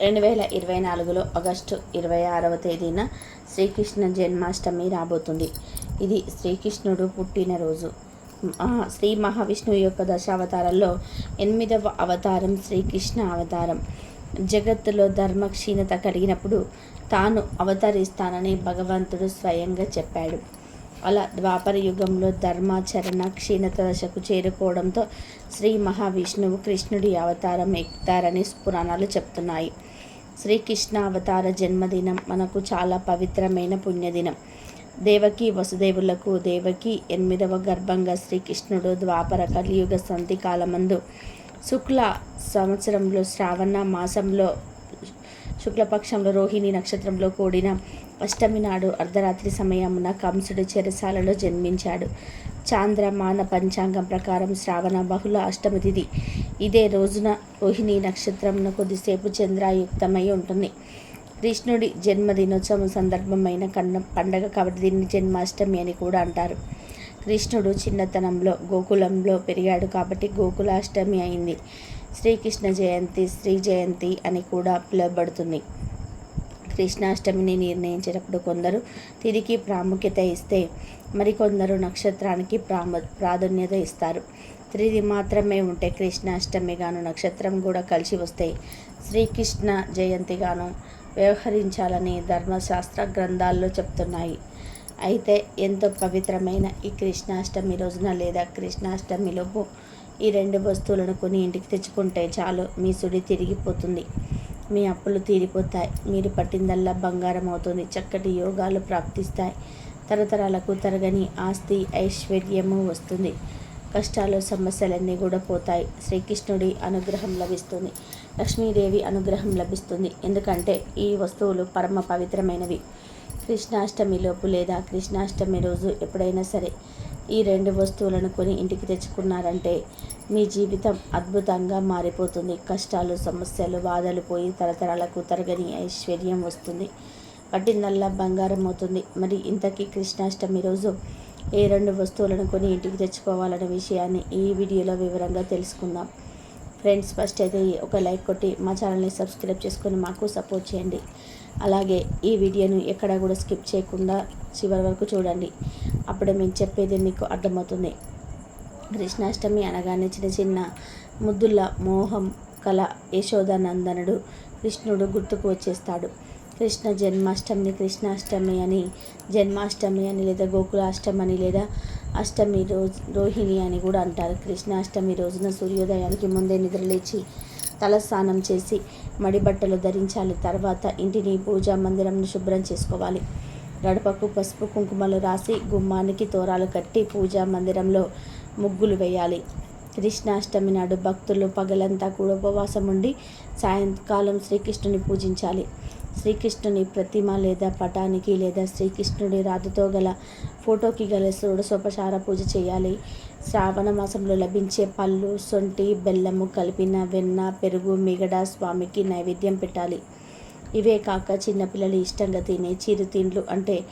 రెండు వేల ఇరవై నాలుగులో ఆగస్టు ఇరవై ఆరవ తేదీన శ్రీకృష్ణ జన్మాష్టమి రాబోతుంది. ఇది శ్రీకృష్ణుడు పుట్టినరోజు శ్రీ మహావిష్ణువు యొక్క దశావతారాల్లో ఎనిమిదవ అవతారం శ్రీకృష్ణ అవతారం. జగత్తులో ధర్మ క్షీణత కలిగినప్పుడు తాను అవతరిస్తానని భగవంతుడు స్వయంగా చెప్పాడు. అలా ద్వాపర యుగంలో ధర్మాచరణ క్షీణత దశకు చేరుకోవడంతో శ్రీ మహావిష్ణువు కృష్ణుడి అవతారం ఎక్కుతారని పురాణాలు చెప్తున్నాయి. శ్రీకృష్ణ అవతార జన్మదినం మనకు చాలా పవిత్రమైన పుణ్యదినం. దేవకి వసుదేవులకు దేవకి ఎనిమిదవ గర్భంగా శ్రీకృష్ణుడు ద్వాపర కలియుగ సంధి కాలమందు శుక్ల సంవత్సరంలో శ్రావణ మాసంలో శుక్లపక్షంలో రోహిణి నక్షత్రంలో కూడిన అష్టమి నాడు అర్ధరాత్రి సమయమున కంసుడు చెరసాలలో జన్మించాడు. చాంద్రమాన పంచాంగం ప్రకారం శ్రావణ బహుళ అష్టమి తిథి ఇదే రోజున రోహిణి నక్షత్రంను కొద్దిసేపు చంద్రాయుక్తమై ఉంటుంది. కృష్ణుడి జన్మదినోత్సవం సందర్భమైన కన్న పండగ కాబట్టి దీన్ని జన్మాష్టమి అని కూడా అంటారు. కృష్ణుడు చిన్నతనంలో గోకులంలో పెరిగాడు కాబట్టి గోకులాష్టమి అయింది. శ్రీకృష్ణ జయంతి శ్రీ జయంతి అని కూడా పిలువబడుతుంది. కృష్ణాష్టమిని నిర్ణయించేటప్పుడు కొందరు తిరిగి ప్రాముఖ్యత ఇస్తే మరికొందరు నక్షత్రానికి ప్రాము ప్రాధాన్యత ఇస్తారు. త్రిది మాత్రమే ఉంటే కృష్ణాష్టమిగాను నక్షత్రం కూడా కలిసి వస్తే శ్రీకృష్ణ జయంతిగాను వ్యవహరించాలని ధర్మశాస్త్ర గ్రంథాల్లో చెప్తున్నాయి. అయితే ఎంతో పవిత్రమైన ఈ కృష్ణాష్టమి రోజున లేదా కృష్ణాష్టమిలోపు ఈ రెండు వస్తువులను కొని ఇంటికి తెచ్చుకుంటే చాలు మీ సుడి తిరిగిపోతుంది. మీ అప్పులు తీరిపోతాయి. మీరు పట్టిందల్లా బంగారం అవుతుంది. చక్కటి యోగాలు ప్రాప్తిస్తాయి. తరతరాలకు తరగని ఆస్తి ఐశ్వర్యము వస్తుంది. కష్టాలు సమస్యలన్నీ కూడా పోతాయి. శ్రీకృష్ణుడి అనుగ్రహం లభిస్తుంది. లక్ష్మీదేవి అనుగ్రహం లభిస్తుంది. ఎందుకంటే ఈ వస్తువులు పరమ పవిత్రమైనవి. కృష్ణాష్టమి లోపు లేదా కృష్ణాష్టమి రోజు ఎప్పుడైనా సరే ఈ రెండు వస్తువులను కొని ఇంటికి తెచ్చుకున్నారంటే మీ జీవితం అద్భుతంగా మారిపోతుంది. కష్టాలు సమస్యలు బాధలు పోయి తరతరాలకు తరగని ఐశ్వర్యం వస్తుంది. పట్టిందల్లా బంగారం అవుతుంది. మరి ఇంతకీ కృష్ణాష్టమి రోజు ఏ రెండు వస్తువులను కొని ఇంటికి తెచ్చుకోవాలనే విషయాన్ని ఈ వీడియోలో వివరంగా తెలుసుకుందాం. ఫ్రెండ్స్ ఫస్ట్ అయితే ఒక లైక్ కొట్టి మా ఛానల్ని సబ్స్క్రైబ్ చేసుకొని మాకు సపోర్ట్ చేయండి. అలాగే ఈ వీడియోను ఎక్కడ కూడా స్కిప్ చేయకుండా చివరి వరకు చూడండి. అప్పుడే మేము చెప్పేది మీకు అర్థమవుతుంది. కృష్ణాష్టమి అనగానే చిన్న చిన్న ముద్దుల మోహం కల యశోదానందనుడు కృష్ణుడు గుర్తుకు వచ్చేస్తాడు. కృష్ణ జన్మాష్టమిని కృష్ణాష్టమి అని జన్మాష్టమి అని లేదా గోకులాష్టమి అని లేదా అష్టమి రోజు రోహిణి అని కూడా అంటారు. కృష్ణాష్టమి రోజున సూర్యోదయానికి ముందే నిద్రలేచి తలస్నానం చేసి మడి బట్టలు ధరించాలి. తర్వాత ఇంటిని పూజా మందిరంను శుభ్రం చేసుకోవాలి. గడపకు పసుపు కుంకుమలు రాసి గుమ్మానికి తోరాలు కట్టి పూజా మందిరంలో ముగ్గులు వేయాలి. కృష్ణాష్టమి నాడు భక్తులు పగలంతా కూడా ఉపవాసం ఉండి సాయంకాలం శ్రీకృష్ణుని పూజించాలి. శ్రీకృష్ణుని ప్రతిమ లేదా పటానికి లేదా శ్రీకృష్ణుడి రాతితో గల ఫోటోకి గల షోడశోపచార పూజ చేయాలి. శ్రావణ మాసంలో లభించే పళ్ళు సొంటి బెల్లము కలిపిన వెన్న పెరుగు మిగడ స్వామికి నైవేద్యం పెట్టాలి. ఇవే కాక చిన్నపిల్లలు ఇష్టంగా తినే చిరుతిండ్లు అంటే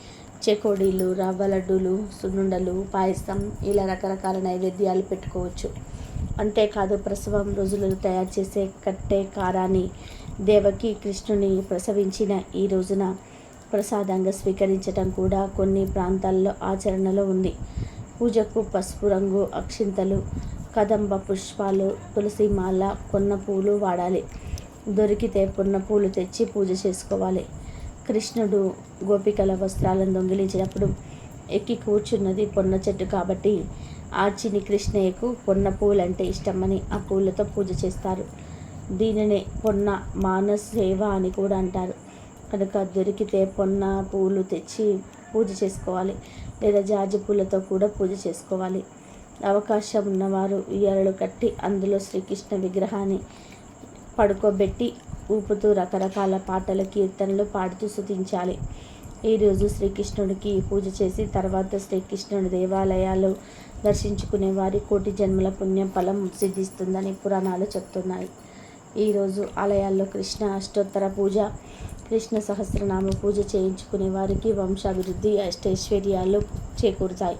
చెకోడీలు రవ్వ లడ్డూలు సున్నుండలు పాయసం ఇలా రకరకాల నైవేద్యాలు పెట్టుకోవచ్చు. అంతేకాదు ప్రసవం రోజులలో తయారు చేసే కట్టే కారాన్ని దేవకి కృష్ణుని ప్రసవించిన ఈ రోజున ప్రసాదంగా స్వీకరించడం కూడా కొన్ని ప్రాంతాల్లో ఆచరణలో ఉంది. పూజకు పసుపు రంగు అక్షింతలు కదంబ పుష్పాలు తులసి మాల కొన్న పూలు వాడాలి. దొరికితే పొన్న పూలు తెచ్చి పూజ చేసుకోవాలి. కృష్ణుడు గోపికల వస్త్రాలను దొంగిలించినప్పుడు ఎక్కి కూర్చున్నది పొన్న చెట్టు కాబట్టి ఆర్చిని కృష్ణయ్యకు పొన్న పూలంటే ఇష్టమని ఆ పూలతో పూజ చేస్తారు. దీనినే పొన్న మానస్ సేవ అని కూడా అంటారు. కనుక దొరికితే పొన్న పూలు తెచ్చి పూజ చేసుకోవాలి. లేదా జాజి పూలతో కూడా పూజ చేసుకోవాలి. అవకాశం ఉన్నవారు ఉయ్యాలలు కట్టి అందులో శ్రీకృష్ణ విగ్రహాన్ని పడుకోబెట్టి ఊపుతూ రకరకాల పాటల కీర్తనలు పాడుతూ స్తుతించాలి ఈరోజు శ్రీకృష్ణుడికి పూజ చేసి తర్వాత శ్రీకృష్ణుడి దేవాలయాలు దర్శించుకునే వారి కోటి జన్మల పుణ్యం ఫలం సిద్ధిస్తుందని పురాణాలు చెప్తున్నాయి. ఈరోజు ఆలయాల్లో కృష్ణ అష్టోత్తర పూజ కృష్ణ సహస్రనామ పూజ చేయించుకునే వారికి వంశాభివృద్ధి అష్టైశ్వర్యాలు చేకూరుతాయి.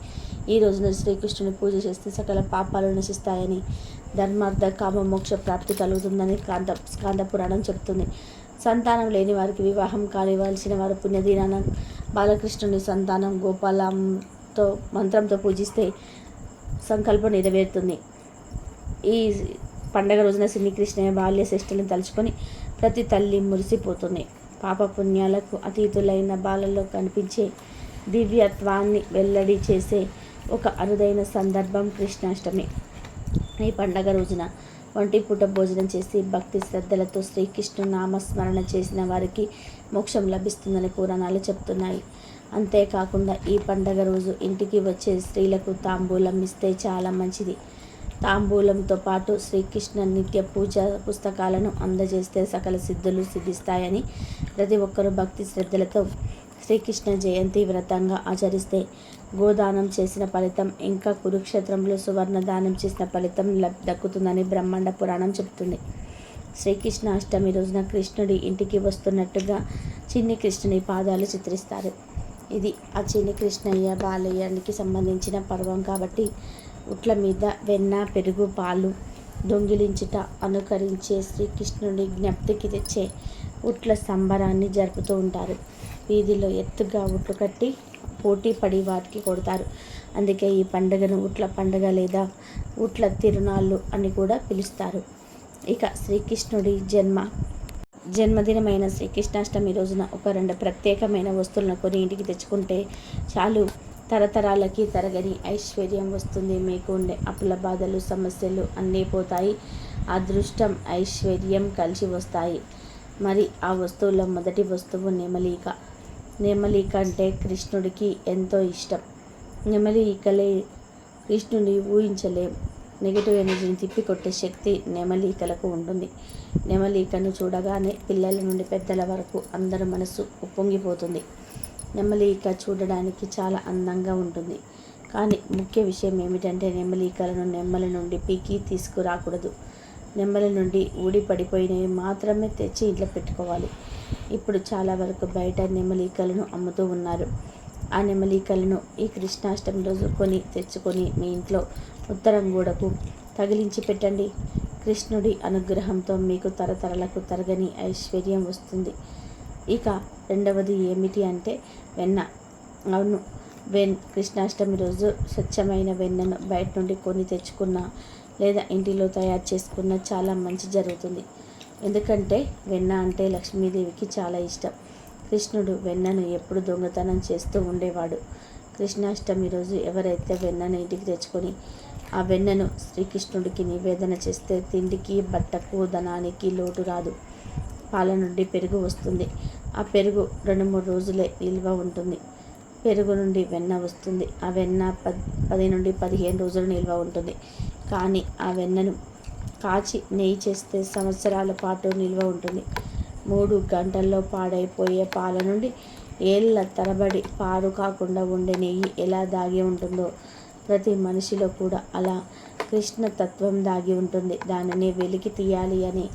ఈ రోజున శ్రీకృష్ణుని పూజ చేస్తే సకల పాపాలు నశిస్తాయని ధర్మార్థ కామ మోక్ష ప్రాప్తి కలుగుతుందని కాంత స్కాంద పురాణం చెప్తుంది సంతానం లేని వారికి వివాహం కానివ్వాల్సిన వారు పుణ్యదీనాన బాలకృష్ణుని సంతానం గోపాలంతో మంత్రంతో పూజిస్తే సంకల్పం నెరవేరుతుంది. ఈ పండగ రోజున సిన్ని బాల్య శ్రేష్ఠులను తలుచుకొని ప్రతి తల్లి మురిసిపోతుంది. పాప పుణ్యాలకు అతీతులైన బాలలో కనిపించే దివ్యత్వాన్ని వెల్లడి చేసే ఒక అరుదైన సందర్భం కృష్ణాష్టమి. ఈ పండగ రోజున ఒంటి పూట భోజనం చేసి భక్తి శ్రద్ధలతో శ్రీకృష్ణు నామస్మరణ చేసిన వారికి మోక్షం లభిస్తుందని పురాణాలు చెప్తున్నాయి. అంతేకాకుండా ఈ పండగ రోజు ఇంటికి వచ్చే స్త్రీలకు తాంబూలం ఇస్తే చాలా మంచిది. తాంబూలంతో పాటు శ్రీకృష్ణ నిత్య పూజ పుస్తకాలను అందజేస్తే సకల సిద్ధులు సిద్ధిస్తాయని ప్రతి ఒక్కరూ భక్తి శ్రద్ధలతో శ్రీకృష్ణ జయంతి వ్రతంగా ఆచరిస్తే గోదానం చేసిన ఫలితం ఇంకా కురుక్షేత్రంలో సువర్ణ దానం చేసిన ఫలితం లబ్ దక్కుతుందని బ్రహ్మాండ పురాణం చెబుతుంది. శ్రీకృష్ణ అష్టమి రోజున కృష్ణుడి ఇంటికి వస్తున్నట్టుగా చిన్ని కృష్ణుని పాదాలు చిత్రిస్తారు. ఇది ఆ చిన్ని కృష్ణయ్య బాలయ్యానికి సంబంధించిన పర్వం కాబట్టి ఉట్ల మీద వెన్న పెరుగు పాలు దొంగిలించుట అనుకరించే శ్రీకృష్ణుడి జ్ఞప్తికి తెచ్చే ఉట్ల సంబరాన్ని జరుపుతూ ఉంటారు. వీధిలో ఎత్తుగా ఉట్లు కట్టి పోటీ పడి వాటికి కొడతారు. అందుకే ఈ పండుగను ఉట్ల పండుగ లేదా ఉట్ల తిరునాళ్ళు అని కూడా పిలుస్తారు. ఇక శ్రీకృష్ణుడి జన్మ. జన్మదినమైన శ్రీకృష్ణాష్టమి రోజున ఒక రెండు ప్రత్యేకమైన వస్తువులను కొని ఇంటికి తెచ్చుకుంటే చాలు. తరతరాలకి తరగని ఐశ్వర్యం వస్తుంది. మీకు ఉండే అప్పుల బాధలు సమస్యలు అన్నీ పోతాయి. అదృష్టం ఐశ్వర్యం కలిసి వస్తాయి. మరి ఆ వస్తువుల్లో మొదటి వస్తువు నెమలిక నెమలిక అంటే కృష్ణుడికి ఎంతో ఇష్టం. నెమలి ఈకలే కృష్ణుని ఊహించలేం. నెగిటివ్ ఎనర్జీని తిప్పికొట్టే శక్తి నెమలికలకు ఉంటుంది. నెమలికను చూడగానే పిల్లల నుండి పెద్దల వరకు అందరి మనసు ఉప్పొంగిపోతుంది. నెమలిక చూడడానికి చాలా అందంగా ఉంటుంది. కానీ ముఖ్య విషయం ఏమిటంటే నెమలీకలను నెమ్మల నుండి పీకి తీసుకురాకూడదు. నెమ్మల నుండి ఊడి పడిపోయినవి మాత్రమే తెచ్చి ఇంట్లో పెట్టుకోవాలి. ఇప్పుడు చాలా వరకు బయట నెమలికలను అమ్ముతూ ఉన్నారు. ఆ నెమలికలను ఈ కృష్ణాష్టమి రోజు కొని తెచ్చుకొని మీ ఇంట్లో ఉత్తరం గూడకు తగిలించి పెట్టండి. కృష్ణుడి అనుగ్రహంతో మీకు తరతరలకు తరగని ఐశ్వర్యం వస్తుంది. ఇక రెండవది ఏమిటి అంటే వెన్న. అవును వెన్ కృష్ణాష్టమి రోజు స్వచ్ఛమైన వెన్నను బయట నుండి కొని తెచ్చుకున్న లేదా ఇంటిలో తయారు చేసుకున్న చాలా మంచి జరుగుతుంది. ఎందుకంటే వెన్న అంటే లక్ష్మీదేవికి చాలా ఇష్టం. కృష్ణుడు వెన్నను ఎప్పుడు దొంగతనం చేస్తూ ఉండేవాడు. కృష్ణాష్టమి రోజు ఎవరైతే వెన్నను ఇంటికి తెచ్చుకొని ఆ వెన్నను శ్రీకృష్ణుడికి నివేదన చేస్తే తిండికి బట్టకు ధనానికి లోటు రాదు. పాల నుండి పెరుగు వస్తుంది. ఆ పెరుగు రెండు మూడు రోజులే నిల్వ ఉంటుంది. పెరుగు నుండి వెన్న వస్తుంది. ఆ వెన్న పది పది నుండి పదిహేను రోజులు నిల్వ ఉంటుంది. కానీ ఆ వెన్నను కాచి నెయ్యి చేస్తే సంవత్సరాల పాటు నిల్వ ఉంటుంది. మూడు గంటల్లో పాడైపోయే పాల నుండి ఏళ్ళ తరబడి పాడు కాకుండా ఉండే నెయ్యి ఎలా దాగి ఉంటుందో ప్రతి మనిషిలో కూడా అలా కృష్ణ తత్వం దాగి ఉంటుంది. దానిని వెలికి తీయాలి అనే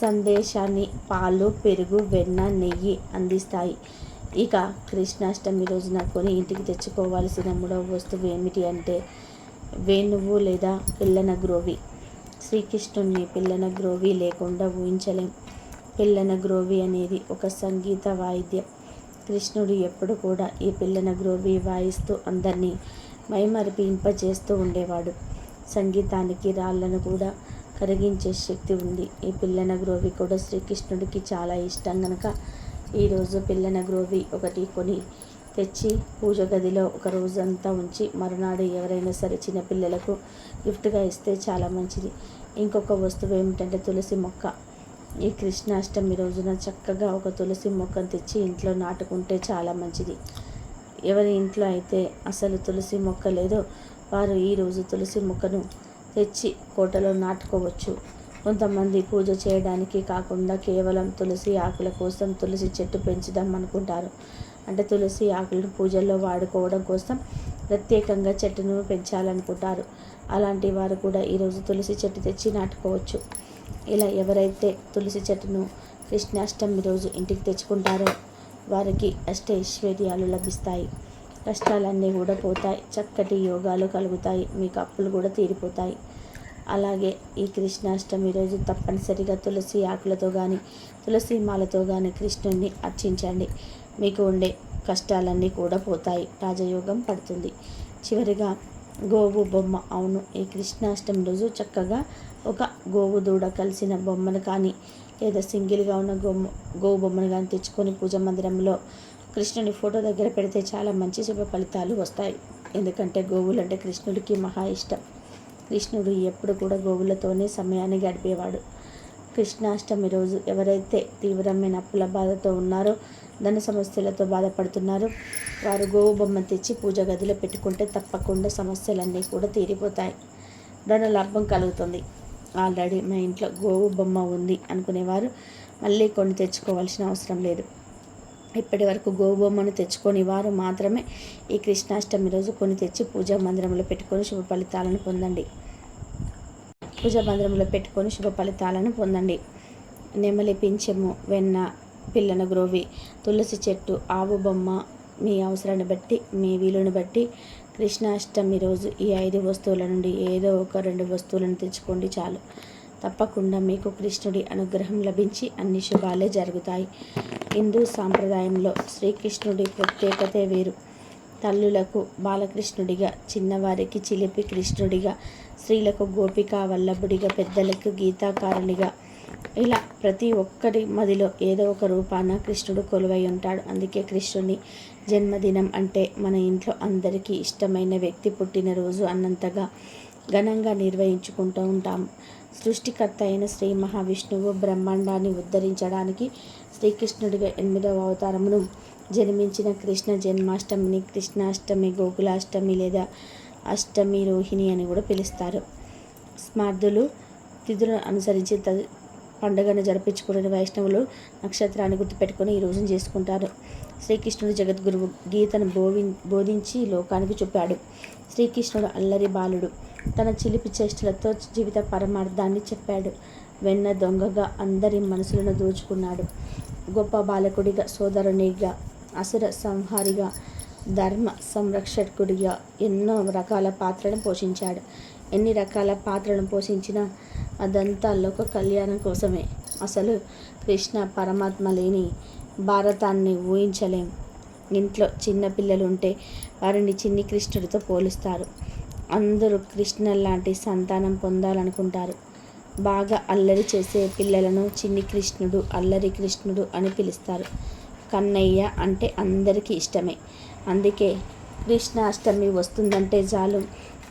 సందేశాన్ని పాలు పెరుగు వెన్న నెయ్యి అందిస్తాయి. ఇక కృష్ణాష్టమి రోజున కొని ఇంటికి తెచ్చుకోవాల్సిన మూడవ వస్తువు ఏమిటి అంటే వేణువు లేదా పిల్లన గ్రోవి. శ్రీకృష్ణుణ్ణి పిల్లన గ్రోవి లేకుండా ఊహించలేం. పిల్లన గ్రోవి అనేది ఒక సంగీత వాయిద్యం. కృష్ణుడు ఎప్పుడు కూడా ఈ పిల్లన గ్రోవి వాయిస్తూ అందరినీ మైమరిపింపజేస్తూ ఉండేవాడు. సంగీతానికి రాళ్ళను కూడా కరిగించే శక్తి ఉంది. ఈ పిల్లన గ్రోవి కూడా శ్రీకృష్ణుడికి చాలా ఇష్టం కనుక ఈరోజు పిల్లన గ్రోవి ఒకటి కొని తెచ్చి పూజ గదిలో ఒక రోజంతా ఉంచి మరునాడు ఎవరైనా సరే చిన్నపిల్లలకు గిఫ్ట్గా ఇస్తే చాలా మంచిది. ఇంకొక వస్తువు ఏమిటంటే తులసి మొక్క. ఈ కృష్ణాష్టమి రోజున చక్కగా ఒక తులసి మొక్కను తెచ్చి ఇంట్లో నాటుకుంటే చాలా మంచిది. ఎవరి ఇంట్లో అయితే అసలు తులసి మొక్క లేదో వారు ఈరోజు తులసి మొక్కను తెచ్చి కోటలో నాటుకోవచ్చు. కొంతమంది పూజ చేయడానికి కాకుండా కేవలం తులసి ఆకుల కోసం తులసి చెట్టు పెంచుదాం అనుకుంటారు. అంటే తులసి ఆకులను పూజల్లో వాడుకోవడం కోసం ప్రత్యేకంగా చెట్టును పెంచాలనుకుంటారు. అలాంటి వారు కూడా ఈరోజు తులసి చెట్టు తెచ్చి నాటుకోవచ్చు. ఇలా ఎవరైతే తులసి చెట్టును కృష్ణాష్టమి రోజు ఇంటికి తెచ్చుకుంటారో వారికి అష్టైశ్వర్యాలు లభిస్తాయి. కష్టాలన్నీ కూడా పోతాయి. చక్కటి యోగాలు కలుగుతాయి. మీకు అప్పులు కూడా తీరిపోతాయి. అలాగే ఈ కృష్ణాష్టమి రోజు తప్పనిసరిగా తులసి ఆకులతో కానీ తులసి మాలతో కానీ కృష్ణుణ్ణి అర్చించండి. మీకు ఉండే కష్టాలన్నీ కూడా పోతాయి. రాజయోగం పడుతుంది. చివరిగా గోవు బొమ్మ. అవును ఈ కృష్ణాష్టమి రోజు చక్కగా ఒక గోవు దూడ కలిసిన బొమ్మను కానీ లేదా సింగిల్గా ఉన్న గొమ్మ గోవు బొమ్మను కానీ తెచ్చుకొని పూజ మందిరంలో కృష్ణుని ఫోటో దగ్గర పెడితే చాలా మంచి శుభ ఫలితాలు వస్తాయి. ఎందుకంటే గోవులు అంటే కృష్ణుడికి మహా ఇష్టం. కృష్ణుడు ఎప్పుడు కూడా గోవులతోనే సమయాన్ని గడిపేవాడు. కృష్ణాష్టమి రోజు ఎవరైతే తీవ్రమైన అప్పుల బాధతో ఉన్నారో ధన సమస్యలతో బాధపడుతున్నారో వారు గోవు బొమ్మ తెచ్చి పూజ గదిలో పెట్టుకుంటే తప్పకుండా సమస్యలన్నీ కూడా తీరిపోతాయి. ధన లాభం కలుగుతుంది. ఆల్రెడీ మా ఇంట్లో గోవు బొమ్మ ఉంది అనుకునేవారు మళ్ళీ కొన్ని తెచ్చుకోవాల్సిన అవసరం లేదు. ఇప్పటి వరకు గోబొమ్మను తెచ్చుకొని వారు మాత్రమే ఈ కృష్ణాష్టమి రోజు కొని తెచ్చి పూజా మందిరంలో పెట్టుకొని శుభ ఫలితాలను పొందండి. పూజా మందిరంలో పెట్టుకొని శుభ ఫలితాలను పొందండి. నెమలి పింఛము వెన్న పిల్లన గ్రోవి తులసి చెట్టు ఆవు బొమ్మ మీ అవసరాన్ని బట్టి మీ వీలుని బట్టి కృష్ణాష్టమి రోజు ఈ ఐదు వస్తువుల నుండి ఏదో ఒక రెండు వస్తువులను తెచ్చుకోండి చాలు. తప్పకుండా మీకు కృష్ణుడి అనుగ్రహం లభించి అన్ని శుభాలే జరుగుతాయి. హిందూ సాంప్రదాయంలో శ్రీకృష్ణుడి ప్రత్యేకతే వేరు. తల్లులకు బాలకృష్ణుడిగా చిన్నవారికి చిలిపి కృష్ణుడిగా స్త్రీలకు గోపిక వల్లభుడిగా పెద్దలకు గీతాకారునిగా ఇలా ప్రతి ఒక్కరి మదిలో ఏదో ఒక రూపాన కృష్ణుడు కొలువై ఉంటాడు. అందుకే కృష్ణుని జన్మదినం అంటే మన ఇంట్లో అందరికీ ఇష్టమైన వ్యక్తి పుట్టినరోజు అన్నంతగా ఘనంగా నిర్వహించుకుంటూ ఉంటాము సృష్టికర్త అయిన శ్రీ మహావిష్ణువు బ్రహ్మాండాన్ని ఉద్ధరించడానికి శ్రీకృష్ణుడిగా ఎనిమిదవ అవతారమును జన్మించిన కృష్ణ జన్మాష్టమిని కృష్ణాష్టమి గోకులాష్టమి లేదా అష్టమి రోహిణి అని కూడా పిలుస్తారు. స్మార్థులు తిథులను అనుసరించి పండుగను జరిపించుకునే వైష్ణవులు నక్షత్రాన్ని గుర్తుపెట్టుకొని ఈ రోజును చేసుకుంటారు. శ్రీకృష్ణుడు జగద్గురువు గీతను బోవి బోధించి లోకానికి చూపాడు. శ్రీకృష్ణుడు అల్లరి బాలుడు. తన చిలిపి చేష్టలతో జీవిత పరమార్థాన్ని చెప్పాడు. వెన్న దొంగగా అందరి మనసులను దోచుకున్నాడు. గొప్ప బాలకుడిగా సోదరునిగా అసుర సంహారిగా ధర్మ సంరక్షకుడిగా ఎన్నో రకాల పాత్రలను పోషించాడు. ఎన్ని రకాల పాత్రలను పోషించినా అదంతా లోక కళ్యాణం కోసమే. అసలు కృష్ణ పరమాత్మ లేని భారతాన్ని ఊహించలేం. ఇంట్లో చిన్న పిల్లలు ఉంటే వారిని చిన్ని కృష్ణుడితో పోలుస్తారు. అందరూ కృష్ణ లాంటి సంతానం పొందాలనుకుంటారు. బాగా అల్లరి చేసే పిల్లలను చిన్ని కృష్ణుడు అల్లరి కృష్ణుడు అని పిలుస్తారు. కన్నయ్య అంటే అందరికీ ఇష్టమే. అందుకే కృష్ణాష్టమి వస్తుందంటే చాలు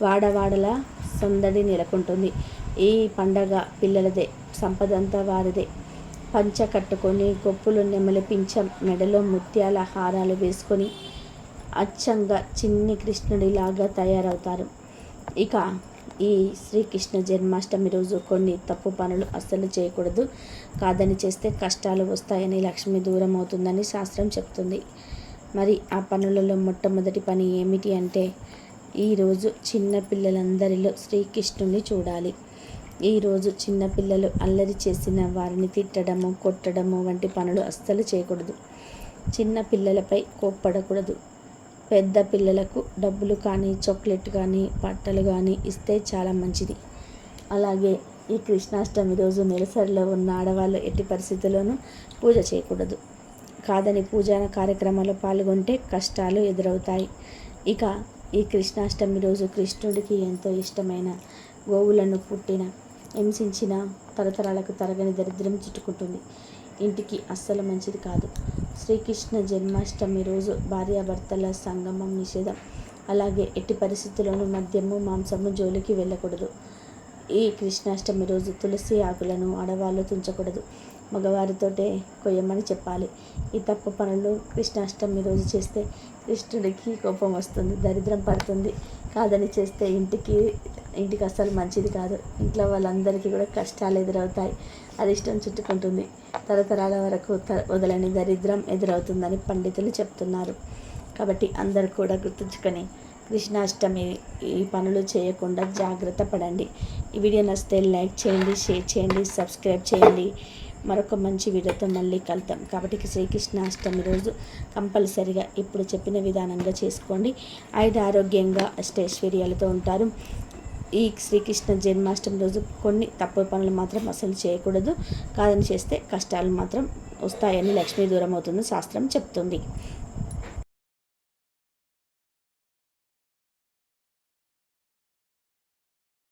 వాడవాడల సందడి నెలకొంటుంది. ఈ పండగ పిల్లలదే సంపదంతా వారిదే. పంచ కట్టుకొని గొప్పులు నెమలి పించం మెడలో ముత్యాల హారాలు వేసుకొని అచ్చంగా చిన్ని కృష్ణుడిలాగా తయారవుతారు. ఇక ఈ శ్రీకృష్ణ జన్మాష్టమి రోజు కొన్ని తప్పు పనులు అస్సలు చేయకూడదు. కాదని చేస్తే కష్టాలు వస్తాయని లక్ష్మి దూరం అవుతుందని శాస్త్రం చెప్తుంది. మరి ఆ పనులలో మొట్టమొదటి పని ఏమిటి అంటే ఈరోజు చిన్నపిల్లలందరిలో శ్రీకృష్ణుని చూడాలి. ఈరోజు చిన్నపిల్లలు అల్లరి చేసిన వారిని తిట్టడము కొట్టడము వంటి పనులు అస్సలు చేయకూడదు. చిన్న పిల్లలపై కోప్పడకూడదు. పెద్ద పిల్లలకు డబ్బులు కానీ చాక్లెట్ కానీ బట్టలు కానీ ఇస్తే చాలా మంచిది. అలాగే ఈ కృష్ణాష్టమి రోజు నెలసరిలో ఉన్న ఆడవాళ్ళు ఎట్టి పరిస్థితుల్లోనూ పూజ చేయకూడదు. కాదని పూజా కార్యక్రమాల్లో పాల్గొంటే కష్టాలు ఎదురవుతాయి. ఇక ఈ కృష్ణాష్టమి రోజు కృష్ణుడికి ఎంతో ఇష్టమైన గోవులను పుట్టిన హింసించిన తరతరాలకు తరగని దరిద్రం చుట్టుకుంటుంది. ఇంటికి అస్సలు మంచిది కాదు. శ్రీకృష్ణ జన్మాష్టమి రోజు భార్యాభర్తల సంగమం నిషేధం. అలాగే ఎట్టి పరిస్థితుల్లోనూ మద్యము మాంసము జోలికి వెళ్ళకూడదు. ఈ కృష్ణాష్టమి రోజు తులసి ఆకులను ఆడవాళ్ళు తుంచకూడదు. మగవారితోటే కొయ్యమని చెప్పాలి. ఈ తప్పు పనులు కృష్ణాష్టమి రోజు చేస్తే కృష్ణుడికి కోపం వస్తుంది దరిద్రం పడుతుంది. కాదని చేస్తే ఇంటికి ఇంటికి అస్సలు మంచిది కాదు. ఇంట్లో వాళ్ళందరికీ కూడా కష్టాలు ఎదురవుతాయి. అరిష్టం చుట్టుకుంటుంది. తరతరాల వరకు వదలని దరిద్రం ఎదురవుతుందని పండితులు చెప్తున్నారు. కాబట్టి అందరు కూడా గుర్తుంచుకొని కృష్ణాష్టమి ఈ పనులు చేయకుండా జాగ్రత్త పడండి. ఈ వీడియో నచ్చితే లైక్ చేయండి షేర్ చేయండి సబ్స్క్రైబ్ చేయండి. మరొక మంచి వీడియోతో మళ్ళీ కలుద్దాం. కాబట్టి శ్రీకృష్ణాష్టమి రోజు కంపల్సరిగా ఇప్పుడు చెప్పిన విధానంగా చేసుకోండి. ఐదు ఆరోగ్యంగా అష్టైశ్వర్యాలతో ఉంటారు. ఈ శ్రీకృష్ణ జన్మాష్టమి రోజు కొన్ని తప్పు పనులు మాత్రం అసలు చేయకూడదు. కాదని చేస్తే కష్టాలు మాత్రం వస్తాయని లక్ష్మీ దూరం అవుతుందని శాస్త్రం చెప్తుంది.